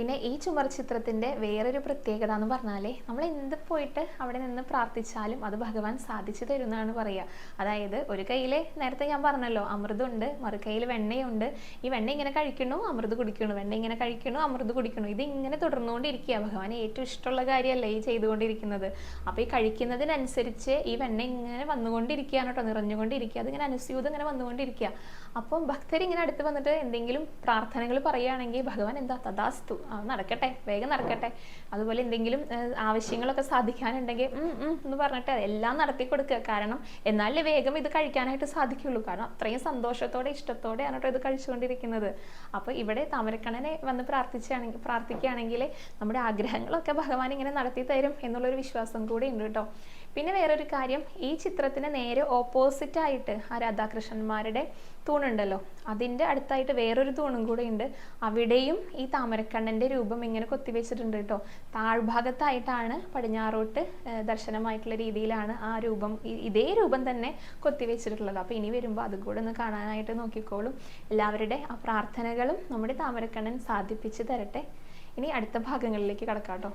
പിന്നെ ഈ ചുമർ ചിത്രത്തിന്റെ വേറൊരു പ്രത്യേകത എന്ന് പറഞ്ഞാൽ നമ്മൾ എന്ത് പോയിട്ട് അവിടെ നിന്ന് പ്രാർത്ഥിച്ചാലും അത് ഭഗവാൻ സാധിച്ചു തരുന്നതാണ് പറയുക അതായത് ഒരു കയ്യിൽ നേരത്തെ ഞാൻ പറഞ്ഞല്ലോ അമൃതമുണ്ട് കയ്യിൽ വെണ്ണയുണ്ട്. ഈ വെണ്ണ ഇങ്ങനെ കഴിക്കണു അമൃത് കുടിക്കണു. വെണ്ണ ഇങ്ങനെ കഴിക്കണു അമൃത് കുടിക്കണു. ഇത് ഇങ്ങനെ തുടർന്നുകൊണ്ടിരിക്കുക ഭഗവാൻ ഏറ്റവും ഇഷ്ടമുള്ള കാര്യമല്ലേ ഈ ചെയ്തുകൊണ്ടിരിക്കുന്നത്. അപ്പോൾ ഈ കഴിക്കുന്നതിനനുസരിച്ച് ഈ വെണ്ണ ഇങ്ങനെ വന്നുകൊണ്ടിരിക്കുകയാണ് കേട്ടോ നിറഞ്ഞുകൊണ്ടിരിക്കുക. അതിങ്ങനെ അനുസ്യൂതം ഇങ്ങനെ വന്നുകൊണ്ടിരിക്കുക. അപ്പം ഭക്തരിങ്ങനെ അടുത്ത് വന്നിട്ട് എന്തെങ്കിലും പ്രാർത്ഥനകൾ പറയുകയാണെങ്കിൽ ഭഗവാൻ എന്താ തഥാസ്തു നടക്കട്ടെ വേഗം നടക്കട്ടെ. അതുപോലെ എന്തെങ്കിലും ആവശ്യങ്ങളൊക്കെ സാധിക്കാനുണ്ടെങ്കിൽ എന്ന് പറഞ്ഞിട്ട് എല്ലാം നടത്തി കൊടുക്കുക. കാരണം എന്നാലേ വേഗം ഇത് കഴിക്കാനായിട്ട് സാധിക്കുള്ളൂ. കാരണം അത്രയും സന്തോഷത്തോടെ ഇഷ്ടത്തോടെയാണ് കേട്ടോ ഇത് കഴിച്ചുകൊണ്ടിരിക്കുന്നത്. അപ്പോൾ ഇവിടെ താമരക്കണ്ണനെ വന്ന് പ്രാർത്ഥിച്ചാണെങ്കിൽ പ്രാർത്ഥിക്കുകയാണെങ്കിൽ നമ്മുടെ ആഗ്രഹങ്ങളൊക്കെ ഭഗവാൻ ഇങ്ങനെ നടത്തി തരും എന്നുള്ളൊരു വിശ്വാസം കൂടി ഉണ്ട് കേട്ടോ. പിന്നെ വേറൊരു കാര്യം ഈ ചിത്രത്തിന് നേരെ ഓപ്പോസിറ്റ് ആയിട്ട് ആ രാധാകൃഷ്ണന്മാരുടെ തൂണുണ്ടല്ലോ. അതിന്റെ അടുത്തായിട്ട് വേറൊരു തൂണും കൂടെ ഉണ്ട്. അവിടെയും ഈ താമരക്കണ്ണന്റെ രൂപം ഇങ്ങനെ കൊത്തിവെച്ചിട്ടുണ്ട് കേട്ടോ. താഴ്ഭാഗത്തായിട്ടാണ് പടിഞ്ഞാറോട്ട് ദർശനമായിട്ടുള്ള രീതിയിലാണ് ആ രൂപം ഇതേ രൂപം തന്നെ കൊത്തിവെച്ചിട്ടുള്ളത്. അപ്പോൾ ഇനി വരുമ്പോൾ അതും കൂടെ ഒന്ന് കാണാനായിട്ട് നോക്കിക്കോളും. എല്ലാവരുടെ ആ പ്രാർത്ഥനകളും നമ്മുടെ താമരക്കണ്ണൻ സാധിപ്പിച്ച് തരട്ടെ. ഇനി അടുത്ത ഭാഗങ്ങളിലേക്ക് കടക്കാം കേട്ടോ.